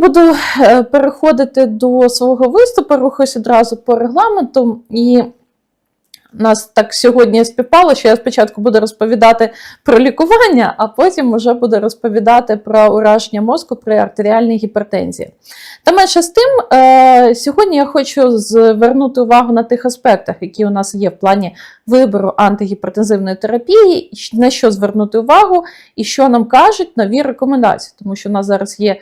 буду е, переходити до свого виступу, рухаюсь одразу по регламенту. І нас так сьогодні співпало, що я спочатку буду розповідати про лікування, а потім вже буду розповідати про ураження мозку при артеріальній гіпертензії. Та менше з тим, е, сьогодні я хочу звернути увагу на тих аспектах, які у нас є в плані вибору антигіпертензивної терапії, на що звернути увагу і що нам кажуть нові рекомендації, тому що у нас зараз є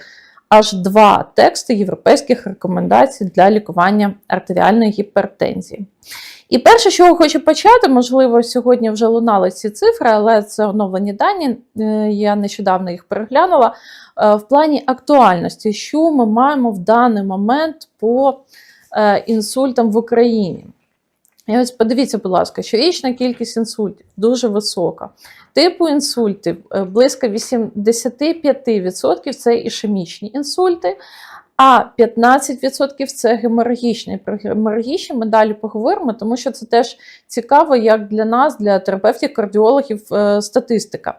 аж два тексти європейських рекомендацій для лікування артеріальної гіпертензії. І перше, що хочу почати, можливо, сьогодні вже лунали ці цифри, але це оновлені дані. е, Я нещодавно їх переглянула. Е, В плані актуальності, що ми маємо в даний момент по е, інсультам в Україні. І ось подивіться, будь ласка, щорічна кількість інсультів дуже висока. Типу інсультів е, близько 85% це ішемічні інсульти, а 15% це геморагічні. Про геморагічні ми далі поговоримо, тому що це теж цікаво, як для нас, для терапевтів, кардіологів, е, статистика.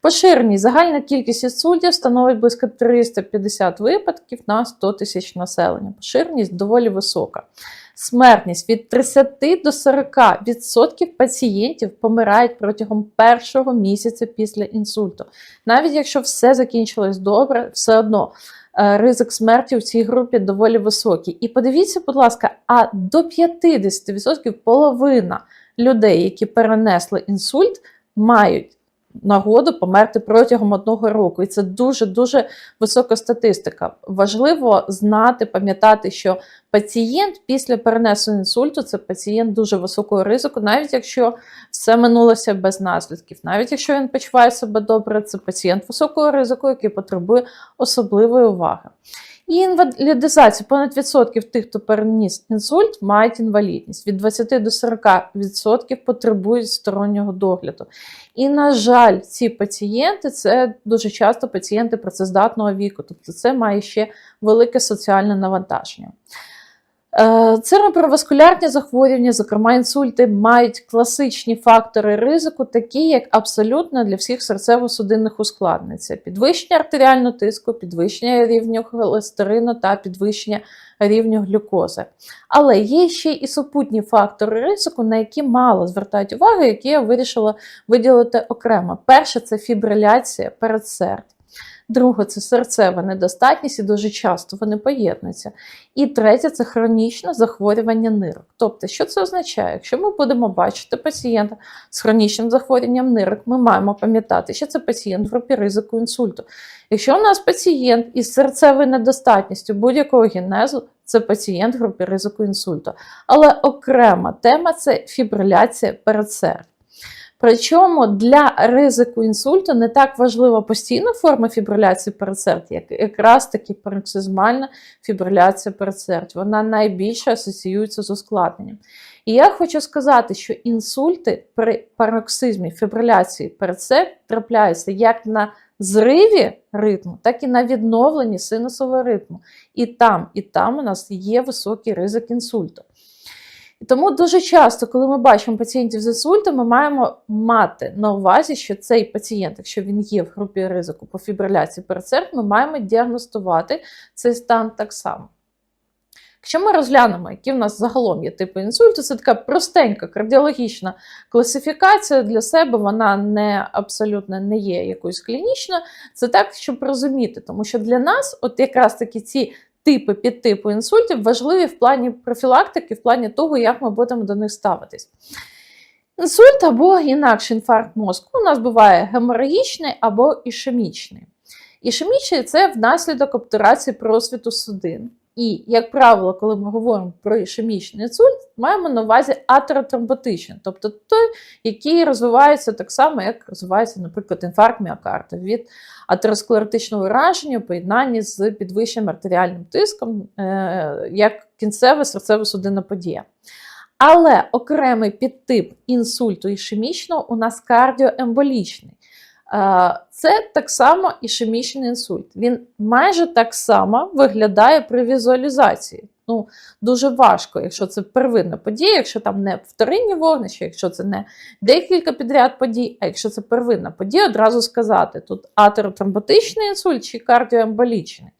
Поширеність загальна кількість інсультів становить близько 350 випадків на 100 тисяч населення. Поширеність доволі висока. Смертність від 30 до 40% пацієнтів помирають протягом першого місяця після інсульту. Навіть якщо все закінчилось добре, все одно е, ризик смерті в цій групі доволі високий. І подивіться, будь ласка, а до 50% половина людей, які перенесли інсульт, мають нагоду померти протягом одного року. І це дуже-дуже висока статистика. Важливо знати, пам'ятати, що пацієнт після перенесення інсульту це пацієнт дуже високого ризику, навіть якщо все минулося без наслідків, навіть якщо він почуває себе добре, це пацієнт високого ризику, який потребує особливої уваги. І інвалідизацію Понад відсотків тих, хто переніс інсульт, мають інвалідність. Від 20 до 40% потребують стороннього догляду. І, на жаль, ці пацієнти це дуже часто пацієнти працездатного віку, тобто це має ще велике соціальне навантаження. Е, Цереброваскулярні захворювання, зокрема інсульти, мають класичні фактори ризику, такі як абсолютно для всіх серцево-судинних ускладнень. Це підвищення артеріального тиску, підвищення рівня холестерину та підвищення рівню глюкози. Але є ще і супутні фактори ризику, на які мало звертають увагу, які я вирішила виділити окремо. Перше це фібриляція передсердь. Друге це серцева недостатність, і дуже часто вони поєднуються. І третє це хронічне захворювання нирок. Тобто, що це означає? Якщо ми будемо бачити пацієнта з хронічним захворюванням нирок, ми маємо пам'ятати, що це пацієнт в групі ризику інсульту. Якщо у нас пацієнт із серцевою недостатністю будь-якого генезу, це пацієнт в групі ризику інсульту. Але окрема тема це фібриляція передсердь. Причому для ризику інсульту не так важлива постійна форма фібриляції передсердь, як якраз таки пароксизмальна фібриляція передсердь. Вона найбільше асоціюється з ускладненням. І я хочу сказати, що інсульти при пароксизмі фібриляції передсердь трапляються як на зриві ритму, так і на відновленні синусового ритму. І там, і там у нас є високий ризик інсульту. Тому дуже часто, коли ми бачимо пацієнтів з інсультом, ми маємо мати на увазі, що цей пацієнт, якщо він є в групі ризику по фібриляції передсердь, ми маємо діагностувати цей стан так само. Якщо ми розглянемо, які в нас загалом є типи інсульту, це така простенька кардіологічна класифікація для себе, вона не абсолютно не є якоюсь клінічною. Це так, щоб розуміти, тому що для нас, от якраз таки ці типи підтипу інсультів важливі в плані профілактики, в плані того, як ми будемо до них ставитись. Інсульт або інакший інфаркт мозку у нас буває геморагічний або ішемічний. Ішемічний це внаслідок обтурації просвіту судин. І, як правило, коли ми говоримо про ішемічний інсульт, маємо на увазі атеротромботичний, тобто той, який розвивається так само, як розвивається, наприклад, інфаркт міокарда від атеросклеротичного ураження у поєднанні з підвищеним артеріальним тиском, е, як кінцева серцево-судинна подія. Але окремий підтип інсульту ішемічного у нас кардіоемболічний. Е, Це так само ішемічний інсульт. Він майже так само виглядає при візуалізації. Ну, Дуже важко, якщо це первинна подія, якщо там не вторинні вогнища, якщо це не декілька підряд подій, а якщо це первинна подія, одразу сказати, тут атеротромботичний інсульт чи кардіоемболічний.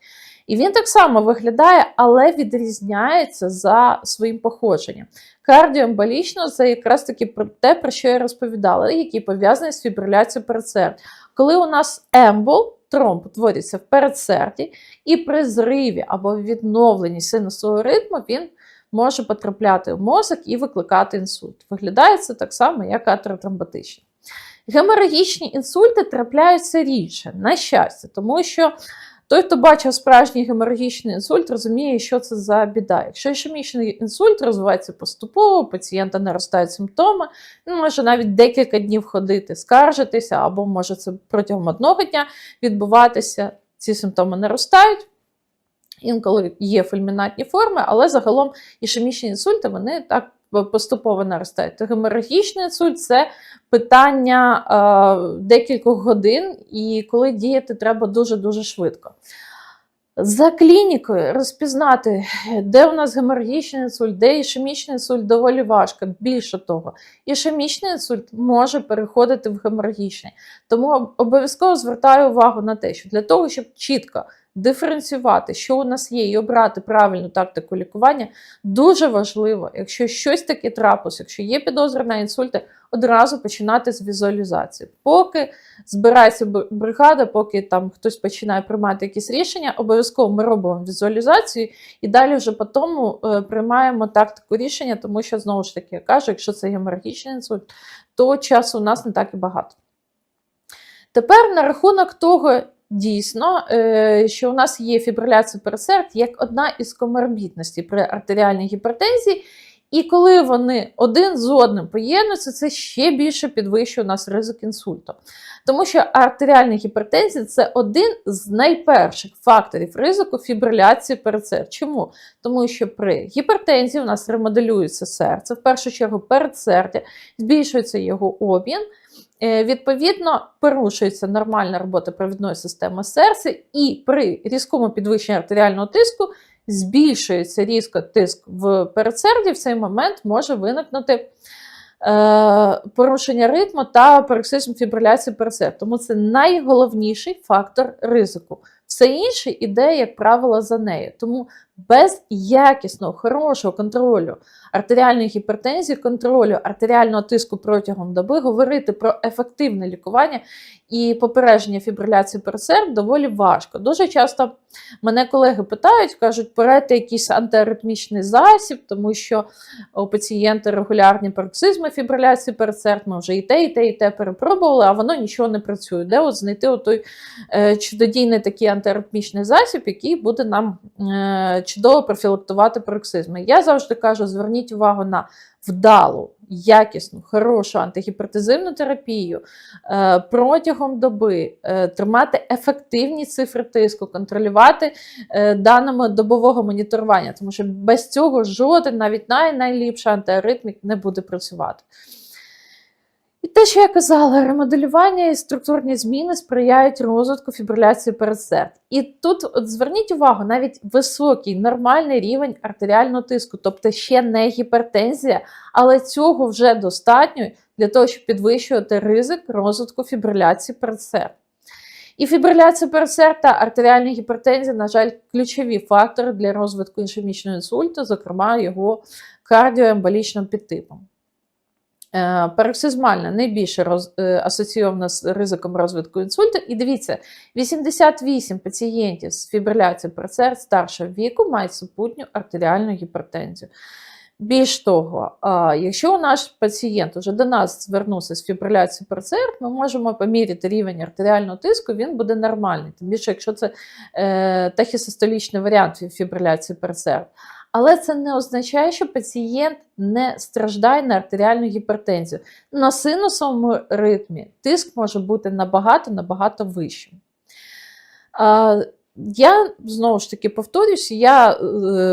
І він так само виглядає, але відрізняється за своїм походженням. Кардіоемболічно це якраз таки те, про що я розповідала, який пов'язаний з фібриляцією передсердя. Коли у нас ембол, тромб утворюється в передсерді, і при зриві або відновленні синусового ритму він може потрапляти в мозок і викликати інсульт. Виглядає це так само, як атеротромботичний. Геморагічні інсульти трапляються рідше, на щастя, тому що той, хто бачив справжній геморагічний інсульт, розуміє, що це за біда. Якщо ішемічний інсульт розвивається поступово, у пацієнта наростають симптоми, він може навіть декілька днів ходити, скаржитися, або може це протягом одного дня відбуватися. Ці симптоми наростають. Інколи є фульмінатні форми, але загалом ішемічні інсульти вони так поступово наростають. Геморагічний інсульт це питання е, декількох годин, і коли діяти треба дуже-дуже швидко. За клінікою розпізнати, де у нас геморагічний інсульт, де ішемічний інсульт, доволі важко. Більше того, ішемічний інсульт може переходити в геморагічний. Тому обов'язково звертаю увагу на те, що для того, щоб чітко диференціювати, що у нас є, і обрати правильну тактику лікування, дуже важливо, якщо щось таке трапилось, якщо є підозра на інсульти, одразу починати з візуалізації. Поки збирається бригада, поки там хтось починає приймати якісь рішення, обов'язково ми робимо візуалізацію і далі вже по тому е, приймаємо тактику рішення, тому що, знову ж таки, я кажу, якщо це геморагічний інсульт, то часу у нас не так і багато. Тепер на рахунок того, Дійсно, е, що у нас є фібриляція пересерд як одна із коморбідностей при артеріальній гіпертензії, і коли вони один з одним поєднуються, це ще більше підвищує у нас ризик інсульту. Тому що артеріальна гіпертензія це один з найперших факторів ризику фібриляції передсердь. Чому? Тому що при гіпертензії у нас ремоделюється серце, в першу чергу передсердя, збільшується його об'єм. Е, відповідно, порушується нормальна робота провідної системи серця, і при різкому підвищенні артеріального тиску збільшується різко тиск в передсерді, в цей момент може виникнути е, порушення ритму та пароксизм фібриляції передсердя. Тому це найголовніший фактор ризику. Все інше іде, як правило, за нею. Тому без якісного, хорошого контролю артеріальної гіпертензії, контролю артеріального тиску протягом доби, говорити про ефективне лікування і попередження фібриляції пересерд доволі важко. Дуже часто мене колеги питають, кажуть, порадьте якийсь антиаритмічний засіб, тому що у пацієнта регулярні пароксизми фібриляції пересерд, ми вже і те, і те, і те перепробували, а воно нічого не працює. Де от знайти той е, чудодійний такий антиаритмічний засіб, який буде нам е, чудово профілактувати пароксизми. Я завжди кажу: зверніть увагу на вдалу, якісну, хорошу антигіпертизивну терапію е, протягом доби, е, тримати ефективні цифри тиску, контролювати е, даними добового моніторування, тому що без цього жоден, навіть най найліпший антиаритмік не буде працювати. І те, що я казала, ремоделювання і структурні зміни сприяють розвитку фібриляції передсерд. І тут от зверніть увагу, навіть високий нормальний рівень артеріального тиску, тобто ще не гіпертензія, але цього вже достатньо для того, щоб підвищувати ризик розвитку фібриляції передсерд. І фібриляція передсерд та артеріальна гіпертензія, на жаль, ключові фактори для розвитку ішемічного інсульту, зокрема його кардіоемболічним підтипом. Е, Пароксизмальна найбільше роз, е, асоційована з ризиком розвитку інсульту. І дивіться, 88 пацієнтів з фібриляцією перцер старшого віку мають супутню артеріальну гіпертензію. Більш того, якщо наш пацієнт вже до нас звернувся з фібриляцією перцер, ми можемо поміряти рівень артеріального тиску, він буде нормальний. Тим більше, якщо це е, тахісистолічний варіант фібриляції перцер. Але це не означає, що пацієнт не страждає на артеріальну гіпертензію. На синусовому ритмі тиск може бути набагато-набагато вищим. Я знову ж таки повторюсь, я е,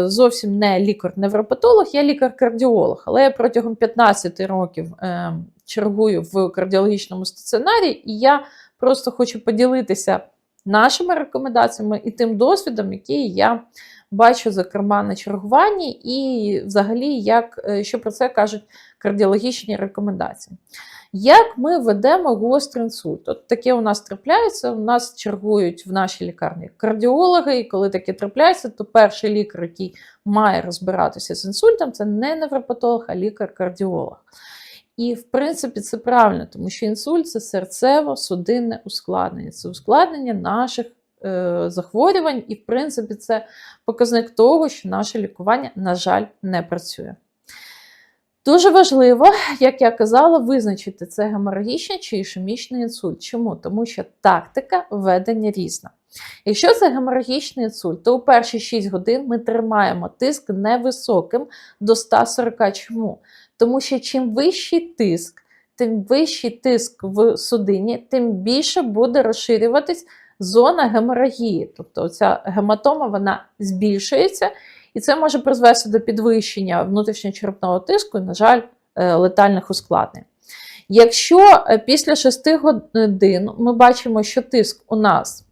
зовсім не лікар-невропатолог, я лікар-кардіолог, але я протягом 15 років е, чергую в кардіологічному стаціонарі, і я просто хочу поділитися нашими рекомендаціями і тим досвідом, який я бачу, зокрема, на чергуванні, і взагалі, як, е, що про це кажуть кардіологічні рекомендації. Як ми ведемо гострий інсульт? От таке у нас трапляється. У нас чергують в нашій лікарні кардіологи, і коли таке трапляється, то перший лікар, який має розбиратися з інсультом, це не невропатолог, а лікар-кардіолог. І, в принципі, це правильно, тому що інсульт це серцево-судинне ускладнення, це ускладнення наших захворювань, і, в принципі, це показник того, що наше лікування, на жаль, не працює. Дуже важливо, як я казала, визначити це геморрагічний чи ішемічний інсульт. Чому? Тому що тактика ведення різна. Якщо це геморрагічний інсульт, то у перші 6 годин ми тримаємо тиск невисоким до 140. Чому? Тому що чим вищий тиск, тим вищий тиск в судині, тим більше буде розширюватись зона геморагії. Тобто ця гематома вона збільшується, і це може призвести до підвищення внутрішньочерепного тиску і, на жаль, е, летальних ускладнень. Якщо е, після 6 годин ми бачимо, що тиск у нас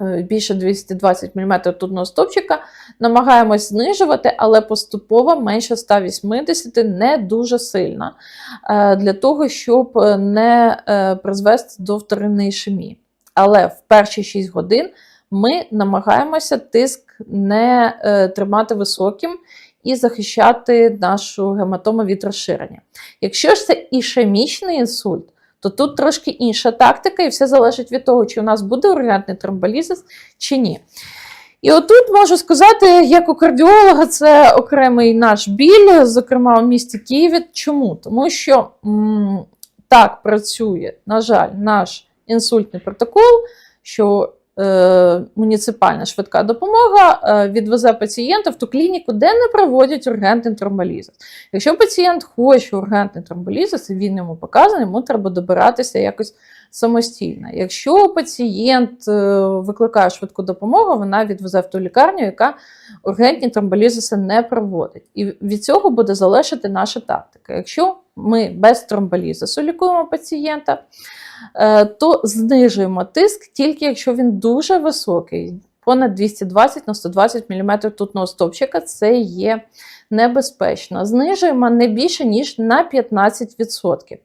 е, більше 220 мм тутного стопчика, намагаємось знижувати, але поступово менше 180 не дуже сильно, для того, щоб не призвести до вторинної ішемії. Але в перші 6 годин ми намагаємося тиск не е, тримати високим і захищати нашу гематому від розширення. Якщо ж це ішемічний інсульт, то тут трошки інша тактика, і все залежить від того, чи у нас буде ургентний тромболізис чи ні. І отут можу сказати, як у кардіолога, це окремий наш біль, зокрема у місті Києві. Чому? Тому що м так працює, на жаль, наш інсультний протокол, що е, муніципальна швидка допомога е, відвезе пацієнта в ту клініку, де не проводять ургентний тромболізис. Якщо пацієнт хоче ургентний тромболізис, і він йому показаний, йому треба добиратися якось самостійно. Якщо пацієнт е, викликає швидку допомогу, вона відвезе в ту лікарню, яка ургентні тромболізиси не проводить. І від цього буде залежати наша тактика. Якщо ми без тромболізису лікуємо пацієнта, то знижуємо тиск тільки якщо він дуже високий. Понад 220 на 120 мм тутного стовпчика це є небезпечно. Знижуємо не більше, ніж на 15%.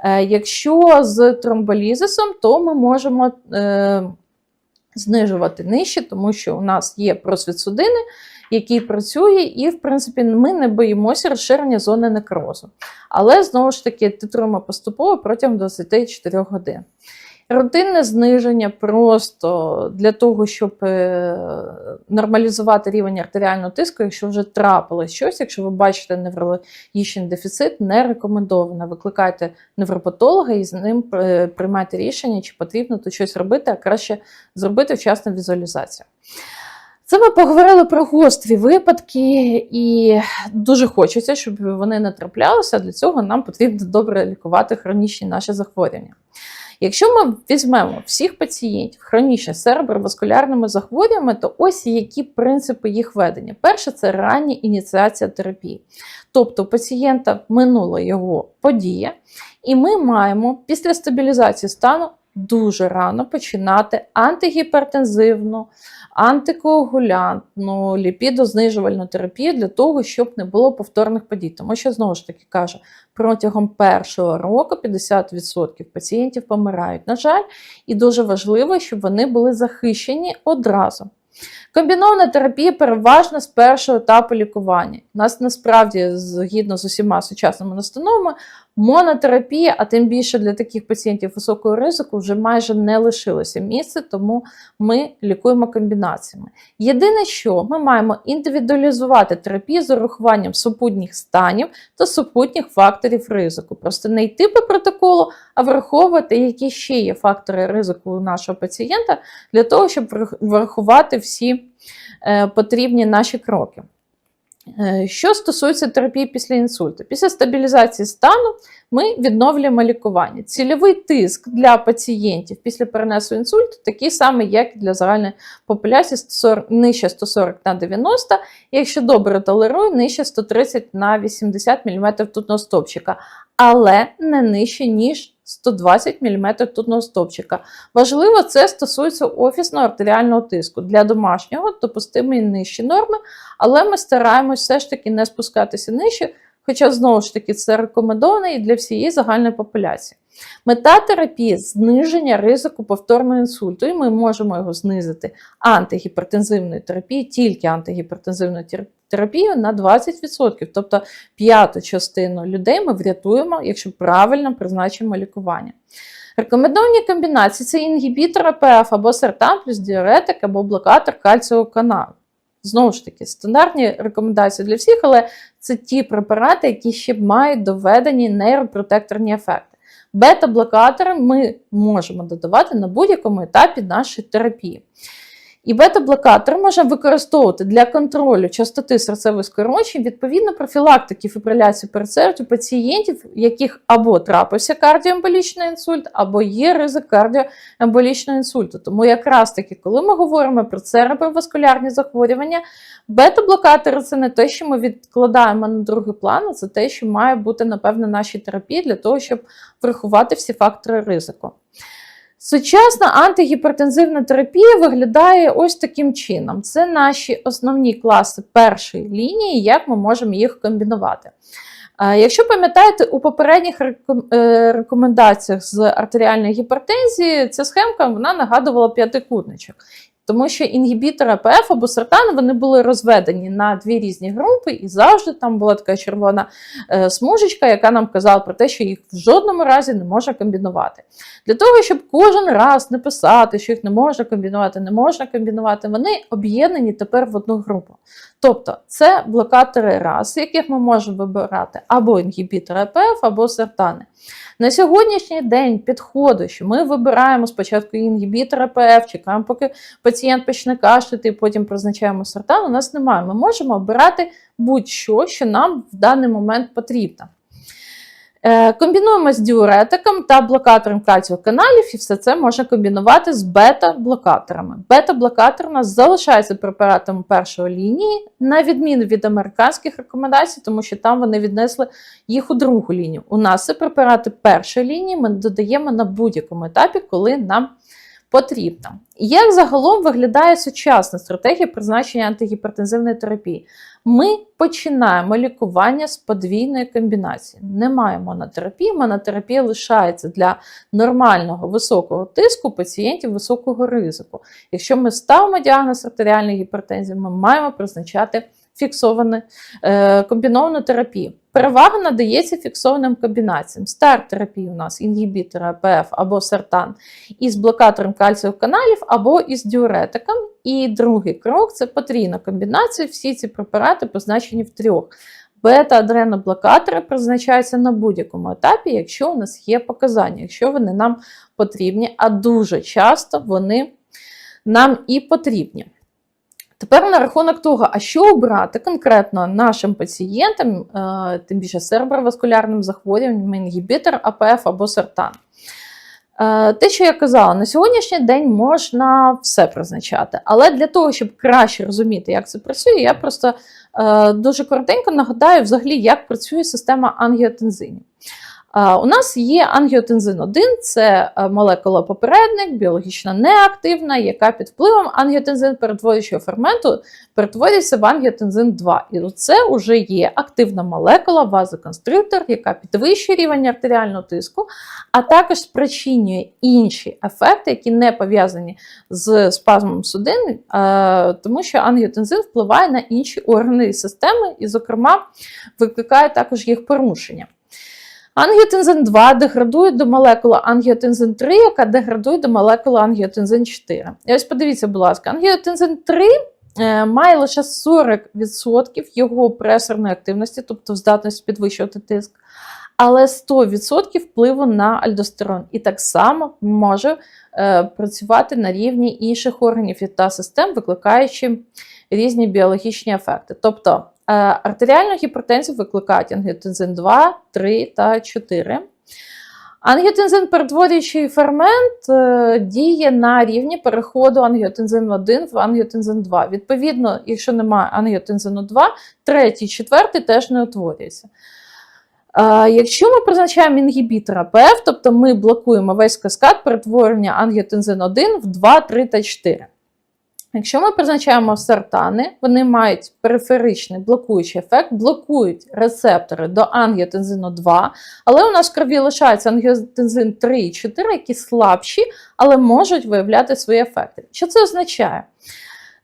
Е, якщо з тромболізисом, то ми можемо е, знижувати нижче, тому що у нас є просвіт судини, який працює, і, в принципі, ми не боїмося розширення зони некрозу. Але знову ж таки титруємо поступово протягом 24 годин. Рутинне зниження просто для того, щоб е, нормалізувати рівень артеріального тиску, якщо вже трапилось щось, якщо ви бачите неврологічний дефіцит, не рекомендовано. Викликайте невропатолога і з ним е, приймайте рішення, чи потрібно тут щось робити, а краще зробити вчасну візуалізацію. Це ми поговорили про гострі випадки, і дуже хочеться, щоб вони не траплялися. Для цього нам потрібно добре лікувати хронічні наші захворювання. Якщо ми візьмемо всіх пацієнтів хронічно сереброваскулярними захворюваннями, то ось які принципи їх ведення. Перше це рання ініціація терапії. Тобто у пацієнта минула його подія, і ми маємо після стабілізації стану дуже рано починати антигіпертензивну, антикоагулянтну, ліпідознижувальну терапію для того, щоб не було повторних подій. Тому що, знову ж таки кажу, протягом першого року 50% пацієнтів помирають, на жаль, і дуже важливо, щоб вони були захищені одразу. Комбінована терапія переважно з першого етапу лікування. У нас насправді, згідно з усіма сучасними настановами, монотерапія, а тим більше для таких пацієнтів високого ризику, вже майже не лишилося місця, тому ми лікуємо комбінаціями. Єдине, що ми маємо індивідуалізувати терапію з урахуванням супутніх станів та супутніх факторів ризику. Просто не йти по протоколу, а враховувати, які ще є фактори ризику у нашого пацієнта, для того, щоб врахувати всі е, потрібні наші кроки. Е, що стосується терапії після інсульту, після стабілізації стану ми відновлюємо лікування. Цільовий тиск для пацієнтів після перенесу інсульту такий самий, як і для загальної популяції 140, нижче 140 на 90, якщо добре толерує, нижче 130 на 80 мм тутного стовпчика, але не нижче, ніж 120 мм тутного стовпчика. Важливо, це стосується офісного артеріального тиску. Для домашнього допустимі нижчі норми, але ми стараємось все ж таки не спускатися нижче, хоча знову ж таки це рекомендовано і для всієї загальної популяції. Мета терапії зниження ризику повторного інсульту, і ми можемо його знизити антигіпертензивною терапією, тільки антигіпертензивною тер- терапією на 20%. Тобто п'яту частину людей ми врятуємо, якщо правильно призначимо лікування. Рекомендовані комбінації це інгібітор АПФ або сертан плюс діуретик або блокатор кальцієвого каналу. Знову ж таки, стандартні рекомендації для всіх, але це ті препарати, які ще мають доведені нейропротекторні ефекти. Бета-блокатори ми можемо додавати на будь-якому етапі нашої терапії. І бета-блокатор можна використовувати для контролю частоти серцевих скорочень відповідно профілактики фібриляції передсердю пацієнтів, у яких або трапився кардіоемболічний інсульт, або є ризик кардіоемболічного інсульту. Тому якраз таки, коли ми говоримо про цереброваскулярні захворювання, бета-блокатори це не те, що ми відкладаємо на другий план, а це те, що має бути, напевно, нашій терапії для того, щоб врахувати всі фактори ризику. Сучасна антигіпертензивна терапія виглядає ось таким чином: це наші основні класи першої лінії, як ми можемо їх комбінувати. Е, Якщо пам'ятаєте, у попередніх е, рекомендаціях з артеріальної гіпертензії ця схемка вона нагадувала п'ятикутничок. Тому що інгібітори АПФ або сертан вони були розведені на дві різні групи, і завжди там була така червона е, смужечка, яка нам казала про те, що їх в жодному разі не можна комбінувати. Для того, щоб кожен раз не писати, що їх не можна комбінувати, не можна комбінувати, вони об'єднані тепер в одну групу. Тобто це блокатори РАС, яких ми можемо вибирати або інгібітори АПФ, або сертани. На сьогоднішній день підходу, що ми вибираємо спочатку інгібітор АПФ, чекаємо, поки пацієнт почне кашляти, і потім призначаємо сертан, у нас немає. Ми можемо обирати будь-що, що нам в даний момент потрібно. Е, Комбінуємо з діуретиком та блокатором кальцієвих каналів, і все це можна комбінувати з бета-блокаторами. Бета-блокатор у нас залишається препаратом першої лінії, на відміну від американських рекомендацій, тому що там вони віднесли їх у другу лінію. У нас це препарати першої лінії, ми додаємо на будь-якому етапі, коли нам потрібно. Як загалом виглядає сучасна стратегія призначення антигіпертензивної терапії? Ми починаємо лікування з подвійної комбінації. Немає монотерапії. Монотерапія лишається для нормального високого тиску пацієнтів високого ризику. Якщо ми ставимо діагноз артеріальної гіпертензії, ми маємо призначати фіксовану е, комбіновану терапію. Перевага надається фіксованим комбінаціям. Старт терапії у нас інгібітори АПФ або сертан із блокатором кальцієвих каналів або із діуретиком. І другий крок це потрійна комбінація. Всі ці препарати позначені в трьох. Бета-адреноблокатори призначаються на будь-якому етапі, якщо у нас є показання, якщо вони нам потрібні, а дуже часто вони нам і потрібні. Тепер на рахунок того, а що обрати конкретно нашим пацієнтам, е, тим більше серброваскулярним захворюванням, інгібітор АПФ або сертан. Е, Те, що я казала, на сьогоднішній день можна все призначати, але для того, щоб краще розуміти, як це працює, я просто е, дуже коротенько нагадаю, взагалі, як працює система ангіотензинів. У нас є ангіотензин 1, це е, молекула попередник, біологічно неактивна, яка під впливом ангіотензин перетворюючого ферменту перетворюється в ангіотензин 2. І це вже є активна молекула, вазоконструктор, яка підвищує рівень артеріального тиску, а також спричинює інші ефекти, які не пов'язані з спазмом судин, е, тому що ангіотензин впливає на інші органи і системи, і, зокрема, викликає також їх порушення. Ангіотензин 2 деградує до молекули ангіотензин 3, яка деградує до молекули ангіотензин 4. І ось подивіться, будь ласка, ангіотензин 3 е, має лише 40% його пресорної активності, тобто здатність підвищувати тиск, але 100% впливу на альдостерон. І так само може е, працювати на рівні інших органів та систем, викликаючи різні біологічні ефекти. Тобто Артеріальну гіпертензію викликають ангіотензин 2, 3 та 4. Ангіотензин перетворюючий фермент е, діє на рівні переходу ангіотензин 1 в ангіотензин 2. Відповідно, якщо немає ангіотензину 2, третій, четвертий теж не утворюється. Е, Якщо ми призначаємо інгібітор АПФ, тобто ми блокуємо весь каскад перетворення ангіотензин 1 в 2, 3 та 4. Якщо ми призначаємо сартани, вони мають периферичний блокуючий ефект, блокують рецептори до ангіотензину 2, але у нас в крові лишається ангіотензин 3 і 4, які слабші, але можуть виявляти свої ефекти. Що це означає?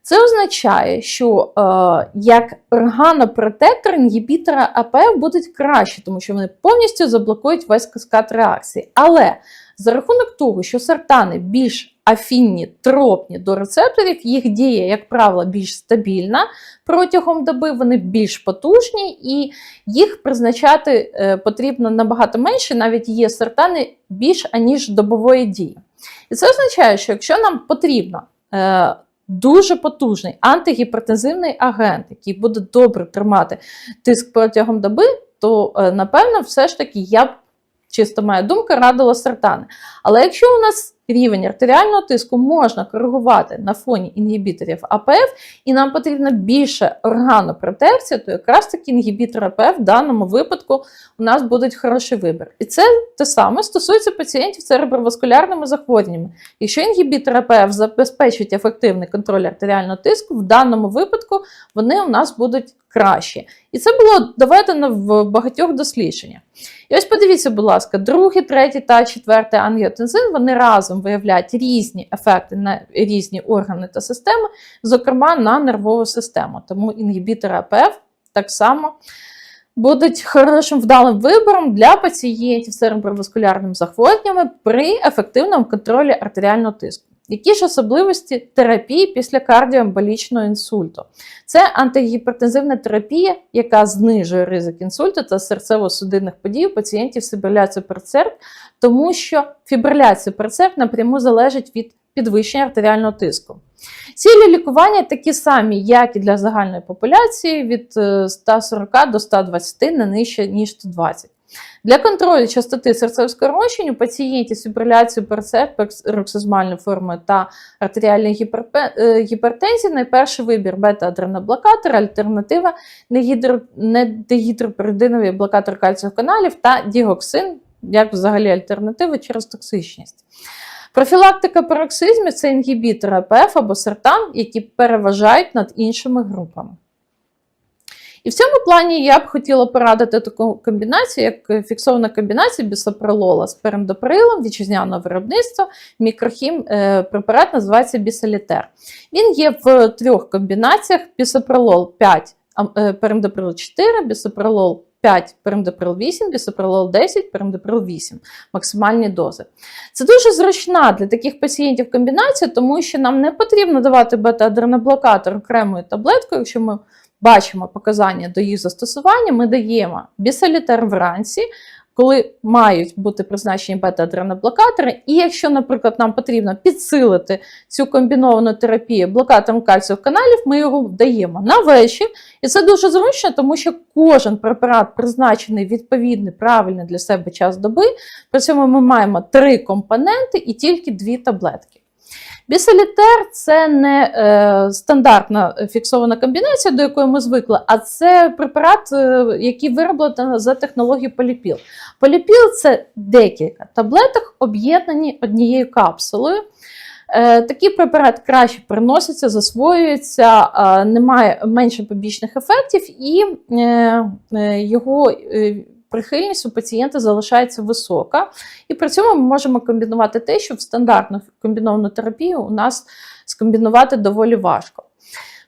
Це означає, що е, як органопротектор інгібітора АПФ будуть краще, тому що вони повністю заблокують весь каскад реакції. Але за рахунок того, що сартани більш афінні, тропні до рецепторів, їх дія, як правило, більш стабільна протягом доби, вони більш потужні, і їх призначати е, потрібно набагато менше, навіть є сартани більш аніж добової дії. І це означає, що якщо нам потрібно е, дуже потужний антигіпертензивний агент, який буде добре тримати тиск протягом доби, то е, напевно, все ж таки я б чисто моя думка радила сартани. Але якщо у нас рівень артеріального тиску можна коригувати на фоні інгібіторів АПФ, і нам потрібно більше органопротекція, то якраз таки інгібітор АПФ в даному випадку у нас буде хороший вибір. І це те саме стосується пацієнтів з цереброваскулярними захворюваннями. Якщо інгібітор АПФ забезпечить ефективний контроль артеріального тиску, в даному випадку вони у нас будуть кращі. І це було доведено в багатьох дослідженнях. І ось подивіться, будь ласка, другий, третій та четвертий ангіотензин вони разом виявляють різні ефекти на різні органи та системи, зокрема на нервову систему. Тому інгібітори АПФ так само будуть хорошим вдалим вибором для пацієнтів з цереброваскулярними захворюваннями при ефективному контролі артеріального тиску. Які ж особливості терапії після кардіоемболічного інсульту? Це антигіпертензивна терапія, яка знижує ризик інсульту та серцево-судинних подій у пацієнтів з фібриляцією перцерт, тому що фібриляція перцерт напряму залежить від підвищення артеріального тиску. Цілі лікування такі самі, як і для загальної популяції, від 140 до 120 не нижче, ніж 120. Для контролю частоти серцевого скорочень у пацієнтів з фібриляцією перцерт, пароксизмальною формою та артеріальної гіпертензії найперший вибір бета-адреноблокатор, альтернатива недегідроперидиновий блокатор кальцієвих каналів та дігоксин, як взагалі альтернатива через токсичність. Профілактика пароксизмів це інгібітори АПФ або сертан, які переважають над іншими групами. І в цьому плані я б хотіла порадити таку комбінацію, як фіксована комбінація бісопролола з перендоприлом вітчизняного виробництва. Мікрохім е, препарат називається бісолітер. Він є в трьох комбінаціях: бісопролол 5, е, перендоприл 4, бісопролол 5, перемдеприл 8, бісопролол 10, перемдеприл 8 максимальні дози. Це дуже зручна для таких пацієнтів комбінація, тому що нам не потрібно давати бета-адреноблокатор окремою таблеткою, якщо ми бачимо показання до їх застосування, ми даємо бісолітер вранці, коли мають бути призначені бета-адреноблокатори. І якщо, наприклад, нам потрібно підсилити цю комбіновану терапію блокатором кальцієвих каналів, ми його даємо на вечір. І це дуже зручно, тому що кожен препарат призначений відповідний, правильний для себе час доби. При цьому ми маємо три компоненти і тільки дві таблетки. Бісолітер це не е, стандартна фіксована комбінація, до якої ми звикли, а це препарат, е, який вироблено за технологією поліпіл. Поліпіл це декілька таблеток, об'єднані однією капсулою. Е, такий препарат краще переноситься, засвоюється, е, немає менше побічних ефектів, і е, е, його. Е, прихильність у пацієнта залишається висока. І при цьому ми можемо комбінувати те, що в стандартну комбіновану терапію у нас скомбінувати доволі важко.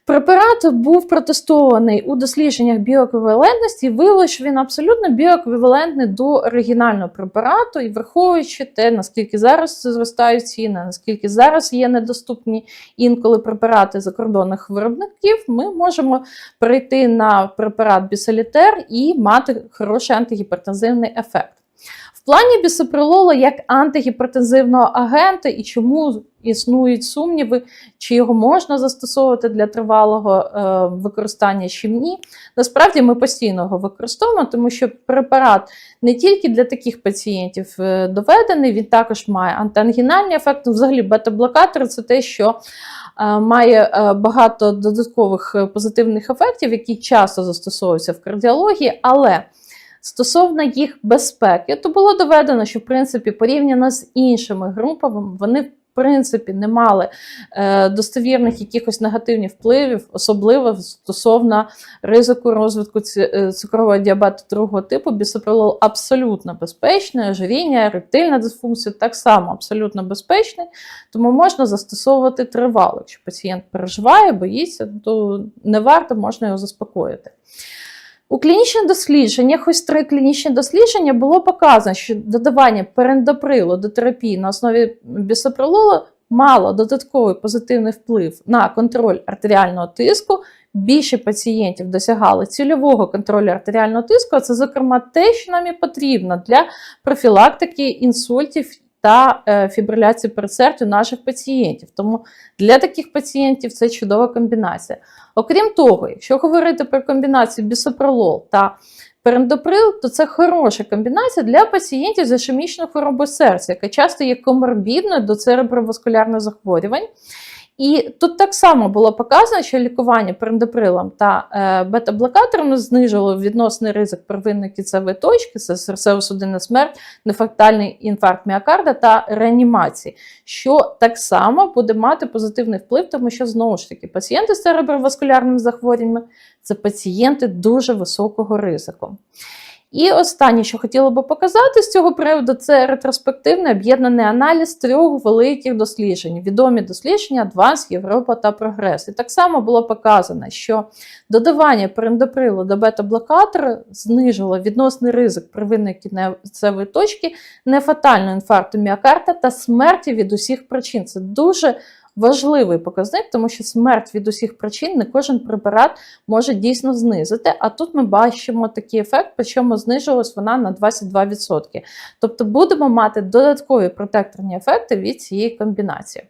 Препарат був протестований у дослідженнях біоеквівалентності і виявилося, що він абсолютно біоеквівалентний до оригінального препарату, і враховуючи те, наскільки зараз зростають ціни, наскільки зараз є недоступні інколи препарати закордонних виробників, ми можемо перейти на препарат бісолітер і мати хороший антигіпертензивний ефект. В плані бісопролола як антигіпертензивного агента і чому існують сумніви, чи його можна застосовувати для тривалого е, використання чи ні. Насправді ми постійно його використовуємо, тому що препарат не тільки для таких пацієнтів е, доведений, він також має антиангінальний ефект. Ну, взагалі, бета-блокатор це те, що е, має е, багато додаткових позитивних ефектів, які часто застосовуються в кардіології, але Стосовно їх безпеки, то було доведено, що в принципі порівняно з іншими групами вони В принципі не мали е, достовірних якихось негативних впливів, особливо стосовно ризику розвитку е, цукрового діабету другого типу. Бісопролол абсолютно безпечний, ожиріння, еректильна дисфункція так само абсолютно безпечний, тому можна застосовувати тривало. Якщо пацієнт переживає, боїться, то не варто, можна його заспокоїти. У клінічних дослідженнях, ось три клінічні дослідження, було показано, що додавання перендоприлу до терапії на основі бісопрололу мало додатковий позитивний вплив на контроль артеріального тиску. Більше пацієнтів досягали цільового контролю артеріального тиску, а це, зокрема, те, що нам і потрібно для профілактики інсультів та фібриляцію фібриляції передсердь у наших пацієнтів. Тому для таких пацієнтів це чудова комбінація. Окрім того, якщо говорити про комбінацію бісопролол та перендоприл, то це хороша комбінація для пацієнтів з ішемічною хворобою серця, яка часто є коморбідною до цереброваскулярних захворювань. І тут так само було показано, що лікування перендоприлом та е, бета-блокаторами знижувало відносний ризик первинної кінцевої точки, це серцево-судинна смерть, нефрактальний інфаркт міокарда та реанімації, що так само буде мати позитивний вплив, тому що знову ж таки пацієнти з цереброваскулярними захворюваннями це пацієнти дуже високого ризику. І останнє, що хотіла би показати з цього приводу, це ретроспективний об'єднаний аналіз трьох великих досліджень. Відомі дослідження Адванс, Європа та Прогрес. І так само було показано, що додавання перендоприлу до бета-блокатора знижувало відносний ризик первинної кінцевої точки, нефатального інфаркту міокарда та смерті від усіх причин. Це дуже важливий показник, тому що смерть від усіх причин не кожен препарат може дійсно знизити. А тут ми бачимо такий ефект, причому знижувалась вона на 22%. Тобто будемо мати додаткові протекторні ефекти від цієї комбінації.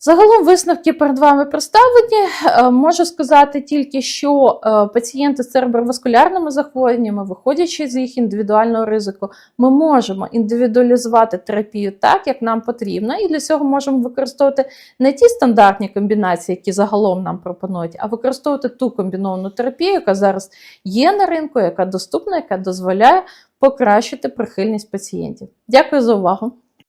Загалом висновки перед вами представлені. Е, Можу сказати тільки, що е, пацієнти з цереброваскулярними захворюваннями, виходячи з їх індивідуального ризику, ми можемо індивідуалізувати терапію так, як нам потрібно, і для цього можемо використовувати не ті стандартні комбінації, які загалом нам пропонують, а використовувати ту комбіновану терапію, яка зараз є на ринку, яка доступна, яка дозволяє покращити прихильність пацієнтів. Дякую за увагу!